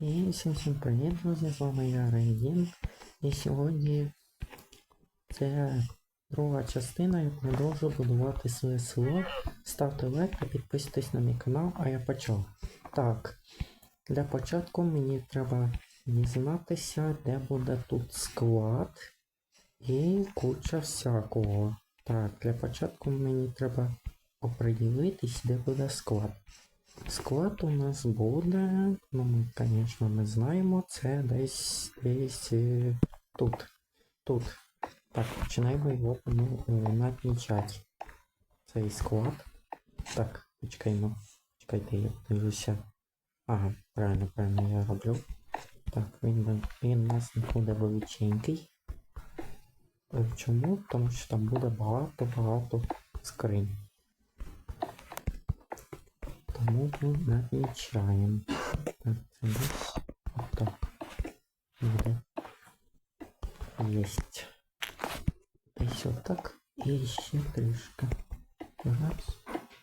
І всім всім привіт, друзі, з вами я Рейдін. І сьогодні це друга частина, я продовжу будувати своє село. Ставте лайк та підписуйтесь на мій канал, а я почав. Так, для початку мені треба дізнатися, де буде тут склад і куча всякого. Так, для початку мені треба оприділитись, де буде склад. Склад у нас буде, ну ми, звісно, ми знаємо, це десь десь е, тут. Тут. Так, починаємо його ну, е, намічати. Цей склад. Так, почекаймо. Чекайте, я дивлюся. Ага, правильно, правильно я роблю. Так, він, він у нас не буде величенький. Е, Чому? Тому що там буде багато-багато скринь. Тому ми намічаємо. Так, це десь отак. Буде. Єсть. Десь отак. І ще трішки. Раз.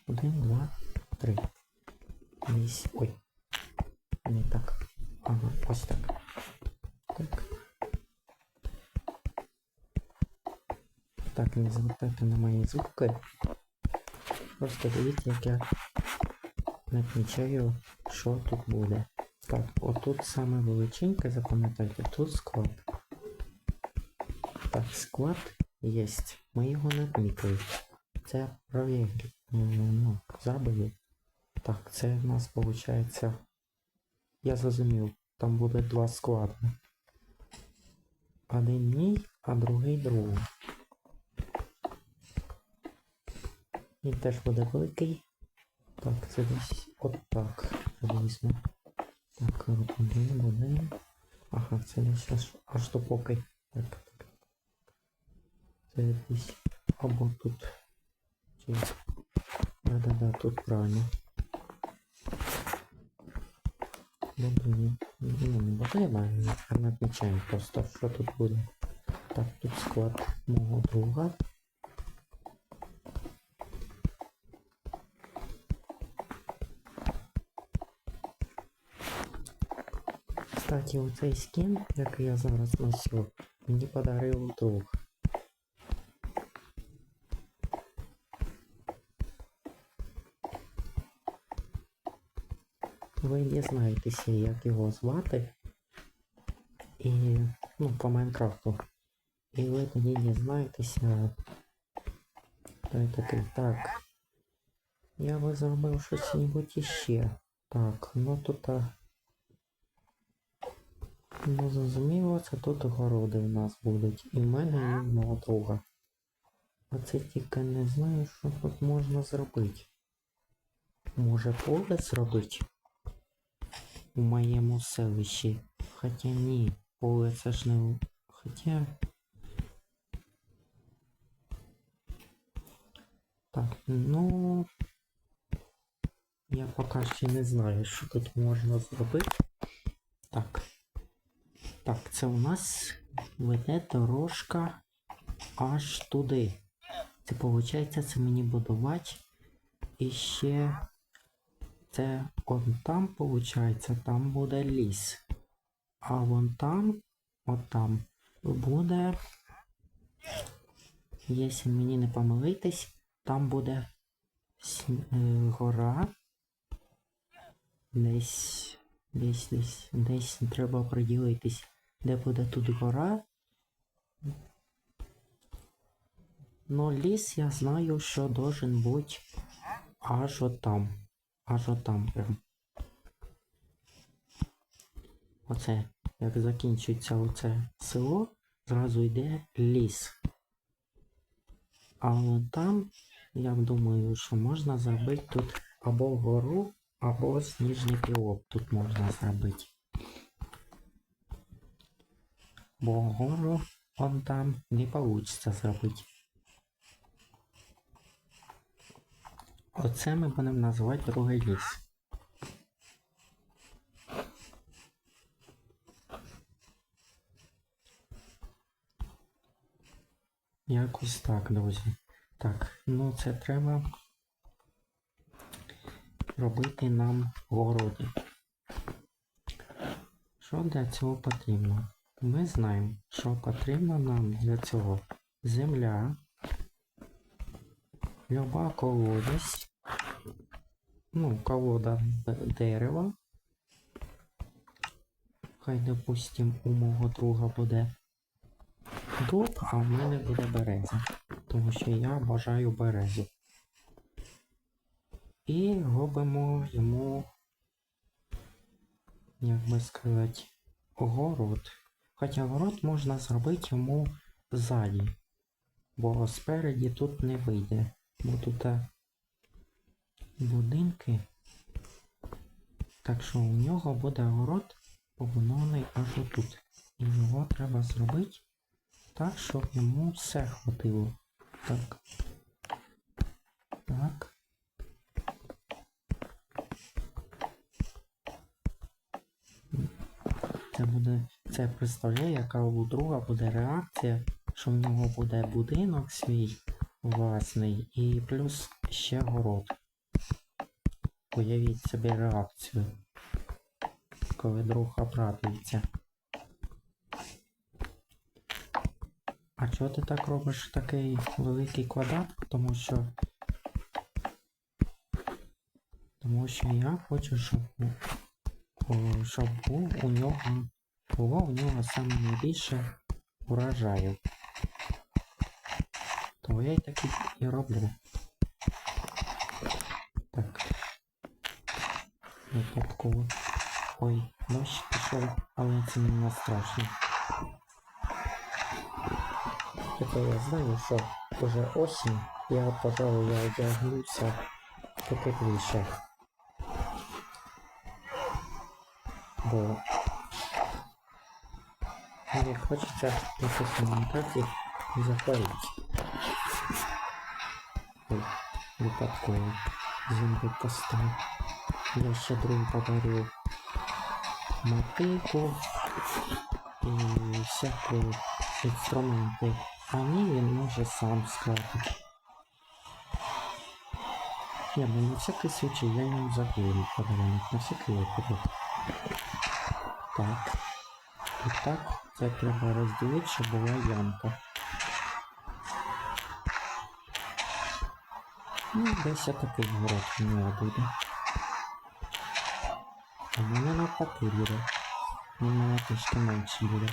Один, два, три. Десь. Ой. Не так. Ага, ось так. Так. Так, не звертайте на мої звуки. Просто дивіться, як я Намічаю, що тут буде. Так, отут саме величеньке, запам'ятайте, тут склад. Так, склад є. Ми його намітили. Це провірки. Ну, забили. Так, це в нас виходить. Я зрозумів, там буде два склади. Один мій, а другий другий. Він теж буде великий. Так, це десь отак приблизно. Так, один, один. Ага, це десь аж, аж до поки. Так, так. Це десь або тут. Чи... Да-да-да, тут правильно. Добре, ну не потрібно, а надмічаємо просто, що тут буде. Так, тут склад мого друга. Кстати, оцей скін, який я зараз носю, мені подарив друг. Ви дізнаєтеся, як його звати. І, ну, по Майнкрафту. І ви тоді дізнаєтеся. Хто я такий. Так. Я би зробив щось небудь іще. Так, ну тут. Ну, зрозуміло, це тут городи в нас будуть. І в мене і в мого друга. Оце тільки не знаю, що тут можна зробити. Може поле зробити? У моєму селищі. Хоча ні, поле це ж не. Хоча. Так, ну. Я поки ще не знаю, що тут можна зробити. Так. Так, це у нас веде дорожка аж туди. Це виходить, це мені будувати. І ще це он там, виходить, там буде ліс. А вон там, от там, буде, якщо мені не помилитись, там буде е, гора. Десь, десь, десь, десь треба приділитись, де буде тут гора. Ну, ліс я знаю, що должен бути аж отам. Аж отам прям. Оце, як закінчується оце село, зразу йде ліс. А от там, я думаю, що можна зробити тут або гору, або сніжний пілок тут можна зробити. Бо гору он там не вийде зробити. Оце ми будемо називати другий ліс. Якось так, друзі. Так, ну це треба робити нам в городі. Що для цього потрібно? Ми знаємо, що потрібно нам для цього земля, люба колодязь, ну, колода дерева. Хай, допустим, у мого друга буде дуб, а в мене буде береза. Тому що я бажаю березу. І робимо йому, як би сказати, город. Хоча город можна зробити йому ззаді. Бо спереді тут не вийде. Бо тут е, будинки. Так що у нього буде город побудований аж отут. І його треба зробити так, щоб йому все хватило. Так. Так. Це буде. Це представляє, яка у друга буде реакція, що в нього буде будинок свій власний і плюс ще город. Уявіть собі реакцію, коли друг обрадується. А чого ти так робиш такий великий квадрат? Тому що. Тому що я хочу, щоб, щоб був у нього було у нього саме найбільше урожаю. То я й так і, і роблю. Так. Випадково. Ой, дощ пішов, але це не страшно. Хоча я знаю, що вже осінь, я, пожалуй, я одягнуся потепліше. Бо мені хочеться на цьому етапі захворіти. Ой, випадково землю поставив. Я ще другу подарив мотику і всякі інструменти. А ні, він може сам склати. Ні, ну на всякий случай я йому заберу подарунок, на всякий випадок. Так. І так, це треба розділити, щоб була ямка. Ну, десь такий город у нього буде. А в мене навпаки буде. У мене трішки менше буде.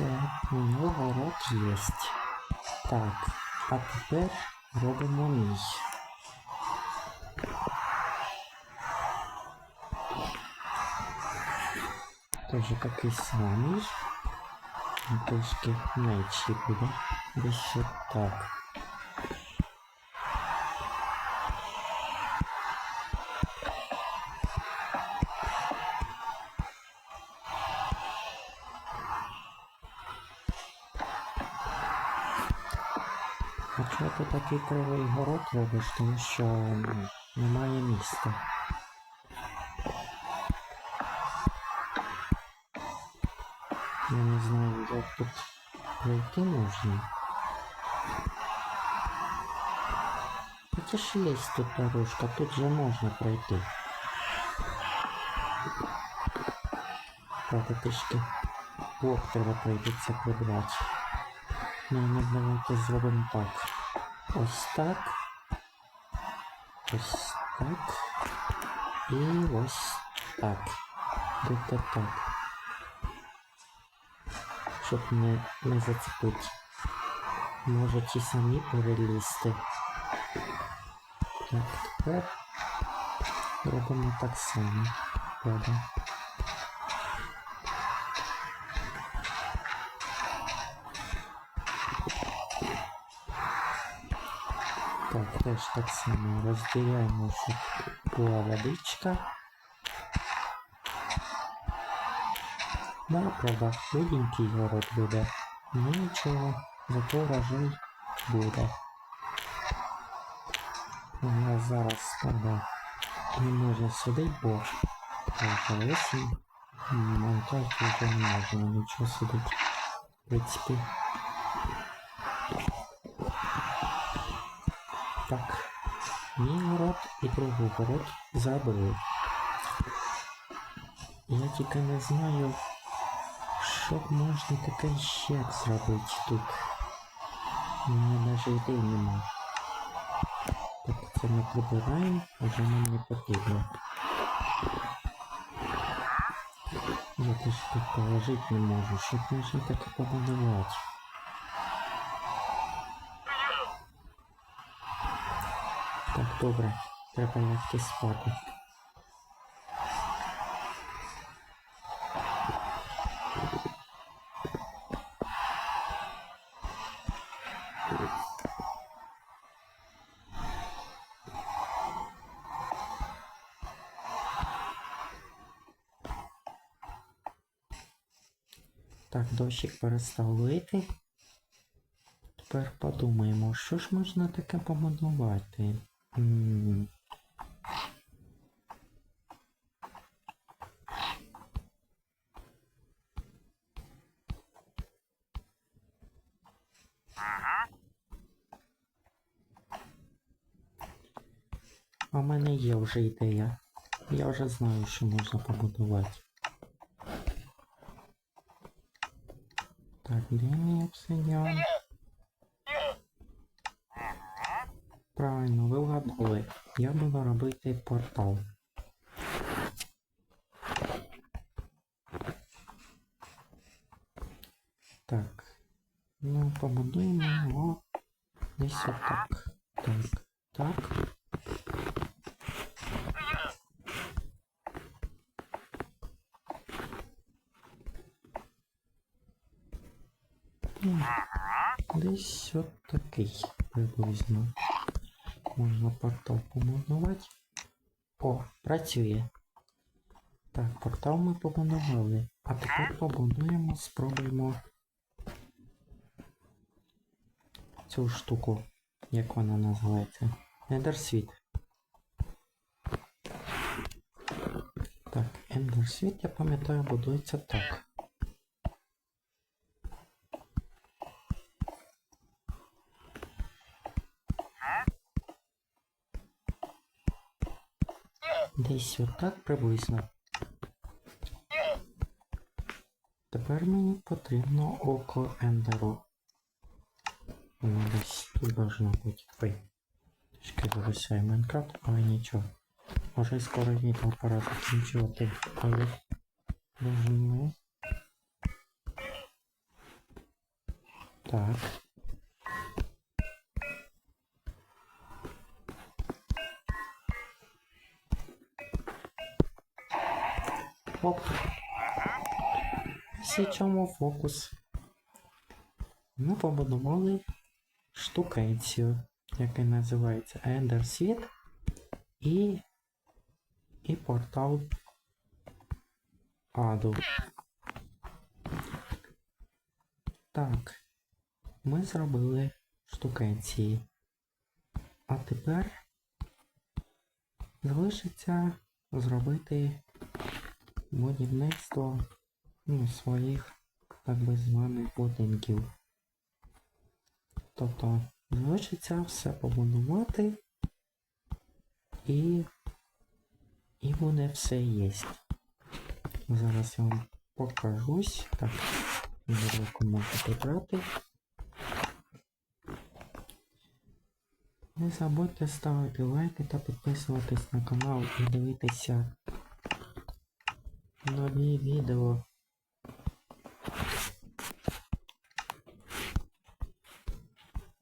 Все, у нього рот єсть. Так, а тепер робимо мій. Тоже такий самий. Трішки менший буде. Десь так. Такий кривий город робиш, тому що ну, немає міста. Я не знаю, як тут пройти можна. Хоча ж є тут дорожка, тут же можна пройти. Правда, трішки блок треба пройдеться прибрати. Ну, ми давайте зробимо так. Ось так. Ось так. І ось так. Де-то так. Щоб не, не зацепити. Може ті самі перелізти. Так, тепер робимо так само. Правда. Так, теж так само розділяємо, щоб була водичка. Да, правда, худенький город буде. Ну нічого, зато урожай буде. Я зараз правда не можу сидіти, бо вже осінь. Майнкрафт вже не можу нічого сидіти. В принципі. Мій город і другий город забили. Я тільки не знаю, що б можна таке ще зробити тут. У мене навіть ідей нема. Так, це ми прибираємо, вже нам не потрібно. Я теж тут положити не можу, що б можна таке побудувати. Добре, треба лягти спати. Так, дощик перестав лити. Тепер подумаємо, що ж можна таке побудувати. В мене є вже ідея. Я вже знаю, що можна побудувати. Так, де мій обсидіан? Правильно, ви вгадали. Я буду робити портал. Так. Ну, побудуємо його десь отак. Так, так. Десь от такий приблизно. Можна портал побудувати. О, працює. Так, портал ми побудували. А тепер побудуємо, спробуємо цю штуку, як вона називається. Ендерсвіт. Так, ендерсвіт, я пам'ятаю, будується так. Десь отак приблизно. Тепер мені потрібно око ендеру. Воно десь тут должно бути. Ой. Трішки зависає Майнкрафт, але нічого. Може скоро відео пора закінчувати. Але должно. Так. Оп. Всі чому фокус. Ми побудували штукенцію, яка називається Ender Seed і, і портал Аду. Так, ми зробили штукенції. А тепер залишиться зробити будівництво ну, своїх так би званих будинків. Тобто залишиться все побудувати і, і буде все є. Зараз я вам покажусь. Так, зірку можу прибрати. Не забудьте ставити лайки та підписуватись на канал і дивитися нові відео.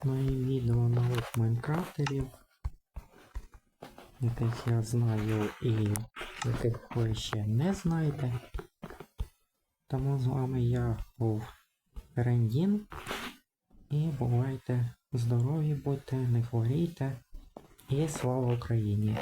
Нові відео нових майнкрафтерів, яких я знаю і яких ви ще не знаєте. Тому з вами я був Рендін. І бувайте здорові, будьте, не хворійте. І слава Україні!